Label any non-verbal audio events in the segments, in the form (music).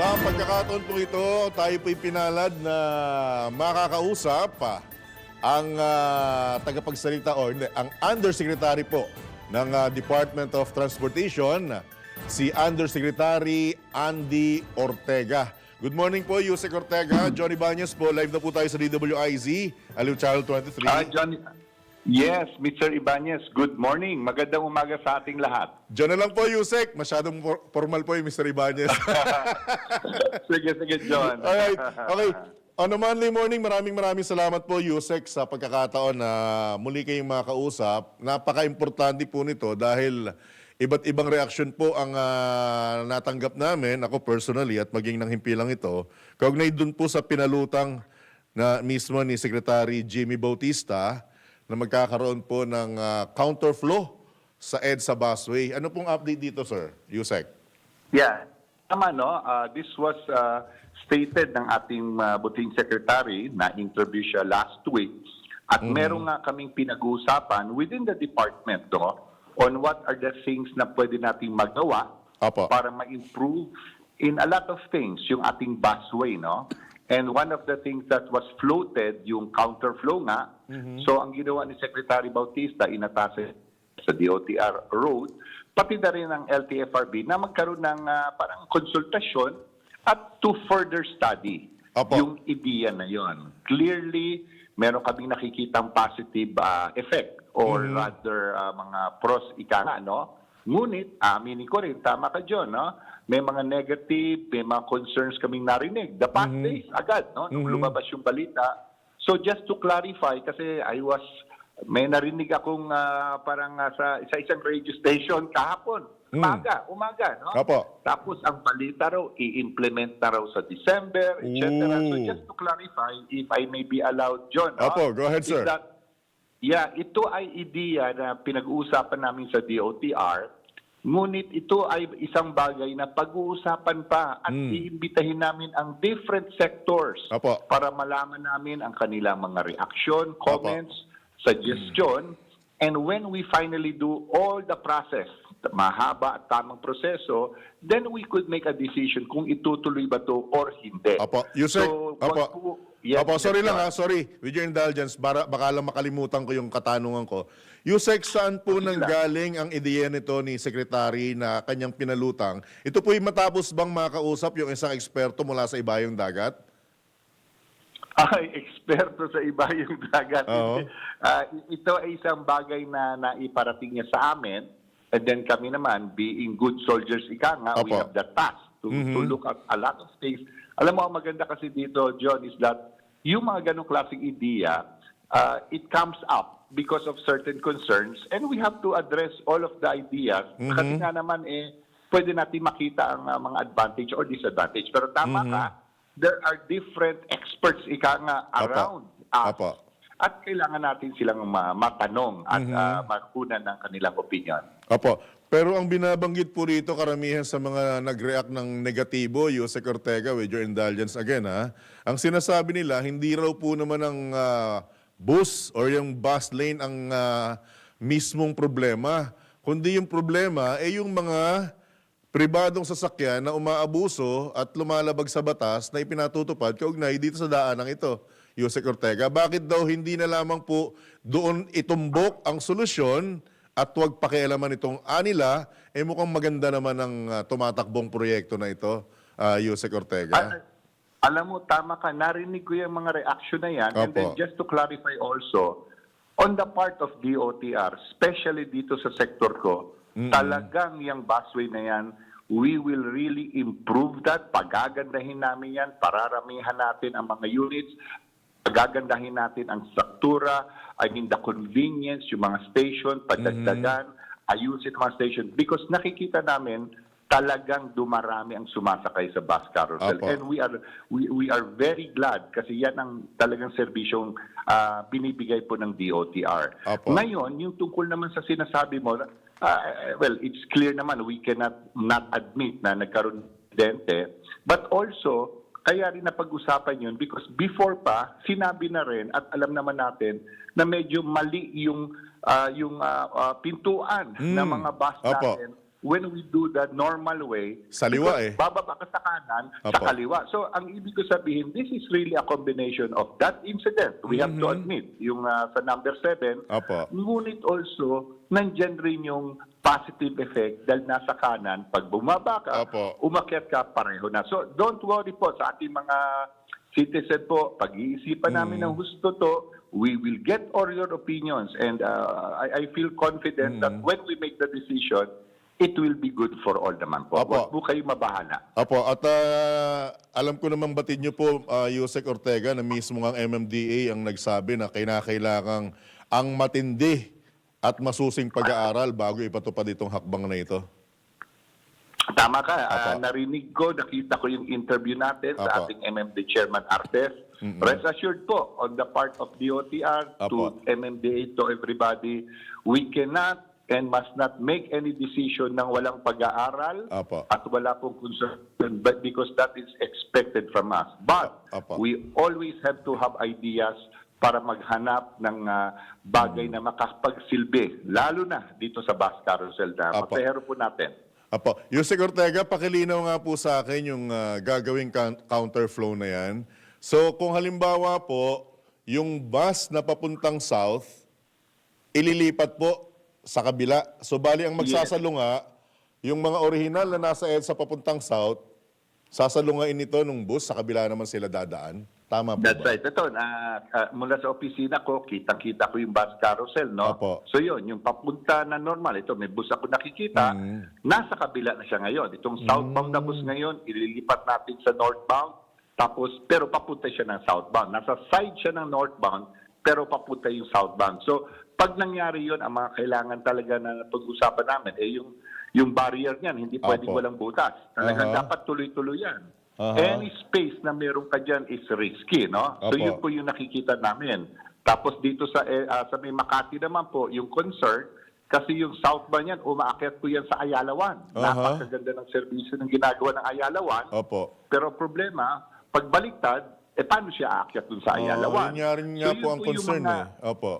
Sa pagkakataon po ito, tayo po'y pinalad na makakausap pa ang ah, tagapagsalita or ang Undersecretary po ng ah, Department of Transportation, si Undersecretary Andy Ortega. Good morning po, Yusek Ortega. Johnny Banyas po, live na po tayo sa DWIZ, Aliw Channel 23. Ah, John, yes, Mr. Ibanez, good morning. Magandang umaga sa ating lahat. Diyan na lang po, Yusek. Masyadong for- formal po yung Mr. Ibanez. (laughs) (laughs) sige, sige, John. Alright. Okay. On a Monday morning, maraming maraming salamat po, Yusek, sa pagkakataon na muli kayong makausap. Napaka-importante po nito dahil iba't ibang reaksyon po ang ah, natanggap namin, ako personally, at maging ng himpilang ito, kaugnay dun po sa pinalutang na mismo ni Secretary Jimmy Bautista na magkakaroon po ng ah, counterflow sa EDSA busway. Ano pong update dito, sir? Yusek? Yeah. Tama, no? Uh, this was uh, stated ng ating uh, buting secretary na interview siya last week. At meron nga kaming pinag-uusapan within the department, no? On what are the things na pwede nating magawa Apo. para ma-improve in a lot of things yung ating busway, no? And one of the things that was floated, yung counterflow nga. So ang ginawa ni Secretary Bautista, inatase sa DOTR road, pati na rin ang LTFRB na magkaroon ng ah, parang konsultasyon at to further study Apo. yung ideya na yon. Clearly, meron kaming nakikitang positive ah, effect or rather ah, mga pros ika nga, no? Ngunit, aminin ko rin, tama ka John, no? May mga negative, may mga concerns kaming narinig. The past days, agad, no? Nung lumabas yung balita. So just to clarify, kasi I was, may narinig akong ah, parang ah, sa, sa isang radio station kahapon. Umaga, umaga, no? Apo. Tapos ang balita raw, i-implement na raw sa December, etc. So just to clarify, if I may be allowed, John. no? Apo, go ahead, is sir. that- yeah, ito ay ideya na pinag-uusapan namin sa DOTR. Ngunit ito ay isang bagay na pag-uusapan pa at iimbitahin namin ang different sectors Apo. para malaman namin ang kanilang mga reaction, comments, suggestion, and when we finally do all the process, mahaba at tamang proseso, then we could make a decision kung itutuloy ba to or hindi. Apo, Yusek, So, apo. wag po- Yes, yes, sorry lang John. ha, sorry. With your indulgence, bara, baka lang makalimutan ko yung katanungan ko. Yusek, saan po nang galing ang ideya nito ni Secretary na kanyang pinalutang? Ito po yung matapos bang makausap yung isang eksperto mula sa ibayong dagat? ay (laughs) eksperto sa iba yung dagat. Oo. Ah, ito ay isang bagay na naiparating niya sa amin. And then kami naman, being good soldiers, ika nga, we Opo. have the task to, to look at a lot of things. Alam mo, ang maganda kasi dito, John, is that yung mga ganong klaseng ideya, ah, it comes up because of certain concerns and we have to address all of the ideas. Kasi nga naman, eh, pwede natin makita ang ah, mga advantage or disadvantage. Pero tama ka, there are different experts ika nga around us. Apo. At kailangan natin silang ma- matanong at ah, makunan ng kanilang opinion. Opo. Pero ang binabanggit po rito, karamihan sa mga nag-react ng negatibo, Yusek Ortega, with your indulgence again, ha? Ang sinasabi nila, hindi raw po naman ang ah, bus or yung bus lane ang ah, mismong problema. Kundi yung problema ay yung mga pribadong sasakyan na umaabuso at lumalabag sa batas na ipinatutupad kaugnay dito sa daanang ito. Yusek Ortega, bakit daw hindi na lamang po doon itumbok ang solusyon at huwag pakialaman itong anila, eh mukhang maganda naman ang ah, tumatakbong proyekto na ito, uh, Yusek Ortega. Al- alam mo, tama ka. Narinig ko yung mga reaction na yan. And then Opo. just to clarify also, on the part of DOTR, especially dito sa sektor ko, talagang yung busway na yan, we will really improve that. Pagagandahin namin yan. Pararamihan natin ang mga units. Pagagandahin natin ang struktura, I mean the convenience, yung mga station, padagdagan, ayusin ang mga station. Because nakikita namin, talagang dumarami ang sumasakay sa bus carousel. Apo. And we are we, we are very glad kasi yan ang talagang serbisyong ah, binibigay po ng DOTR. Apo. Ngayon, yung tungkol naman sa sinasabi mo, ah, well, it's clear naman we cannot not admit na nagkaroon ng insidente, but also kaya rin napag-usapan yun because before pa, sinabi na rin at alam naman natin na medyo mali yung ah, yung ah, ah, pintuan ng mga bus Apo. natin when we do the normal way, Sa liwa eh. bababa ka sa kanan, sa Apo. kaliwa. So, ang ibig ko sabihin, this is really a combination of that incident. We have to admit, yung ah, sa number 7, Mm-hmm. Apo. ngunit also, nandyan rin yung positive effect dahil nasa kanan, pag bumaba ka, Apo. umakyat ka pareho na. So, don't worry po sa ating mga citizen po, pag-iisipan namin Mm. ng husto to, we will get all your opinions and uh, I, I feel confident that Mm. when we make the decision, it will be good for all naman po. Apo. Huwag po kayo mabahala. Apo, at ah, alam ko naman batid nyo po, uh, Yusek Ortega, na mismo ang MMDA ang nagsabi na kinakailangang ang matindi at masusing pag-aaral bago ipatupad itong hakbang na ito. Tama ka. Apo. narinig ko, nakita ko yung interview natin sa Apo. ating MMD Chairman Artes. Rest assured po, on the part of DOTR Apo. to MMDA to everybody, we cannot and must not make any decision ng walang pag-aaral Apo. at wala pong concern but because that is expected from us. But Apo. we always have to have ideas para maghanap ng ah, bagay na makapagsilbi, lalo na dito sa bus carousel na Apo. mapahero po natin. Apo, Yusek Ortega, pakilinaw nga po sa akin yung ah, gagawing coun- counterflow na yan. So kung halimbawa po, yung bus na papuntang south, ililipat po sa kabila. So bali ang magsasalunga, yung mga original na nasa EDSA papuntang south, sasalungain ito nung bus, sa kabila naman sila dadaan. Tama po That's ba? right. Ito, na, ah, mula sa opisina ko, kitang-kita ko yung bus carousel, no? Opo. So yun, yung papunta na normal, ito, may bus ako nakikita, Mm. nasa kabila na siya ngayon. Itong southbound na bus ngayon, ililipat natin sa northbound, tapos, pero papunta siya ng southbound. Nasa side siya ng northbound, pero papunta yung southbound. So, pag nangyari yun, ang mga kailangan talaga na pag-usapan namin, eh yung, yung barrier niyan, hindi pwedeng Opo. walang butas. Talagang Aha. dapat tuloy-tuloy yan. Aha. Any space na meron ka dyan is risky, no? So Opo. yun po yung nakikita namin. Tapos dito sa eh, ah, sa may Makati naman po, yung concern, kasi yung southbound yan, umaakyat po yan sa Ayalawan. Aha. Napakaganda ng serbisyo ng ginagawa ng Ayalawan. Opo. Pero problema, pagbaliktad, eh paano siya aakyat dun sa Oh, Ayalawan? yun nga rin nga So po ang concern mga- eh. Opo.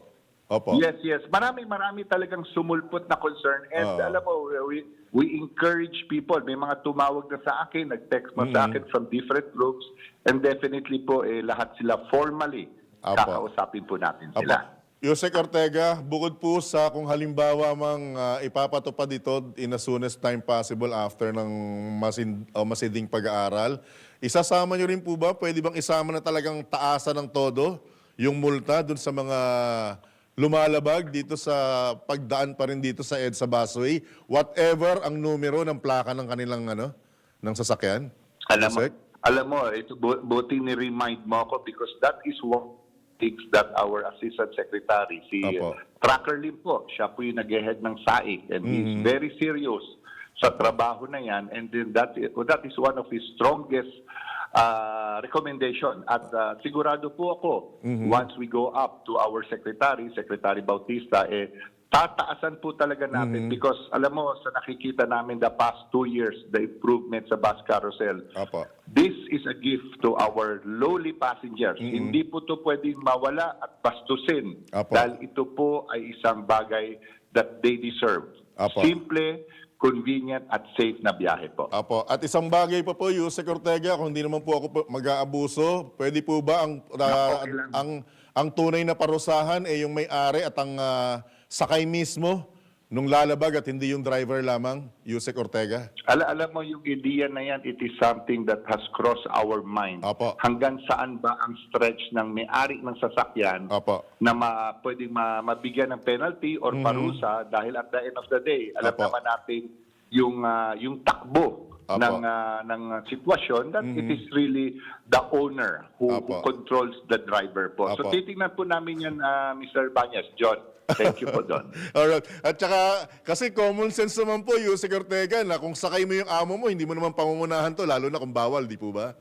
Opo. Yes, yes. Marami, marami talagang sumulpot na concern. And Oo. alam mo, we, we encourage people. May mga tumawag na sa akin, nag-text mo sa akin from different groups. And definitely po, eh, lahat sila formally Apo. kakausapin po natin Apo. sila. Yusek Ortega, bukod po sa kung halimbawa mang ah, ipapatupad ito in as soon as time possible after ng masin, o masiding pag-aaral, isasama nyo rin po ba, pwede bang isama na talagang taasan ng todo yung multa dun sa mga lumalabag dito sa pagdaan pa rin dito sa EDSA busway, whatever ang numero ng plaka ng kanilang ano, ng sasakyan? Alam mo, alam mo, ito bu- buti ni-remind mo ako because that is one things that our Assistant Secretary, si Apo. Tracker Lim po, siya po yung nag-head ng SAIC and he's Mm-hmm. very serious sa trabaho na yan and then that, that is one of his strongest uh, recommendation at uh, sigurado po ako Mm-hmm. once we go up to our secretary, Secretary Bautista, eh, tataasan po talaga natin Mm-hmm. because alam mo sa nakikita namin the past two years the improvement sa bus carousel Apo. This is a gift to our lowly passengers. Hindi po ito pwedeng mawala at bastusin Apo. dahil ito po ay isang bagay that they deserve. Apo. Simple, convenient at safe na biyahe po. Apo. At isang bagay pa po, Yusek Ortega, kung hindi naman po ako mag-aabuso, pwede po ba ang, ah, okay lang. ang, ang tunay na parusahan ay yung may-ari at ang ah, sakay mismo nung lalabag at hindi yung driver lamang, Yusek Ortega? Ala, alam mo yung ideya na yan, it is something that has crossed our mind. Apo. Hanggang saan ba ang stretch ng may-ari ng sasakyan Apo. na ma, pwedeng ma, mabigyan ng penalty or parusa dahil at the end of the day, alam Mm-hmm. Apo. naman natin yung ah, yung takbo Apo. Mm-hmm. ng ah, ng sitwasyon that it is really the owner who, who controls the driver po. So Apo. titingnan po namin yan ah, Mr. Banyas, John. Thank you po doon. (laughs) Alright. At saka, kasi common sense naman po, Yusek Ortega, na kung sakay mo yung amo mo, hindi mo naman pangungunahan to, lalo na kung bawal, di po ba?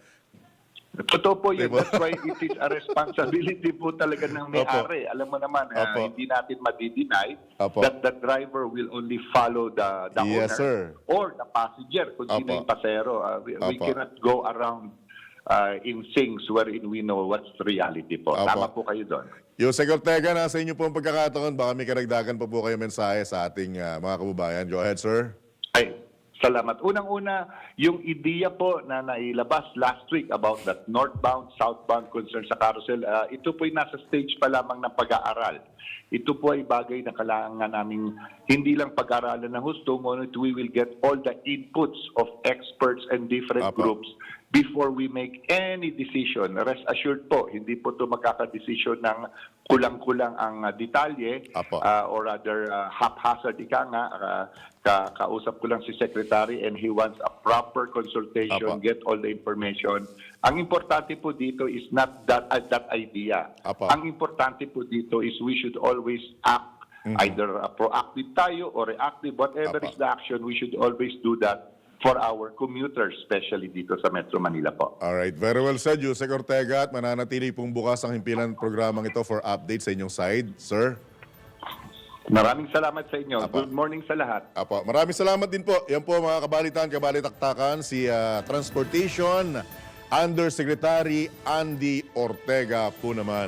Totoo po yun. Diba? That's why it is a responsibility po talaga ng may-ari. Alam mo naman, Opo. hindi natin madi-deny Opo. that the driver will only follow the, the Yes, owner sir. or the passenger kung sino Opo. yung pasero. Ah, we, we cannot go around ah, in things wherein we know what's the reality po. Opo. Tama po kayo doon. Yusek Ortega, nasa inyo po ang pagkakataon. Baka may karagdagan pa po kayo mensahe sa ating ah, mga kababayan. Go ahead, sir. Ay, salamat. Unang-una, yung ideya po na nailabas last week about that northbound, southbound concern sa carousel, ah, ito po ay nasa stage pa lamang ng pag-aaral. Ito po ay bagay na kailangan naming hindi lang pag-aralan ng husto, ngunit we will get all the inputs of experts and different Apo. groups before we make any decision. Rest assured po, hindi po ito magkakadesisyon ng kulang-kulang ang ah, detalye Apo. uh, or rather uh, haphazard ika nga uh, ka kausap ko lang si secretary and he wants a proper consultation Apo. get all the information ang importante po dito is not that uh, that idea Apo. ang importante po dito is we should always act either uh, proactive tayo or reactive whatever Apo. is the action we should always do that for our commuters especially dito sa Metro Manila po Alright, very well said, Yusek Ortega, at mananatili pong bukas ang himpilan programang ito for updates sa inyong side, sir. maraming salamat sa inyo Apo. good morning sa lahat Apo, maraming salamat din po. Yan po mga kabalitan, kabalitaktakan, si ah, Transportation Undersecretary Andy Ortega po naman.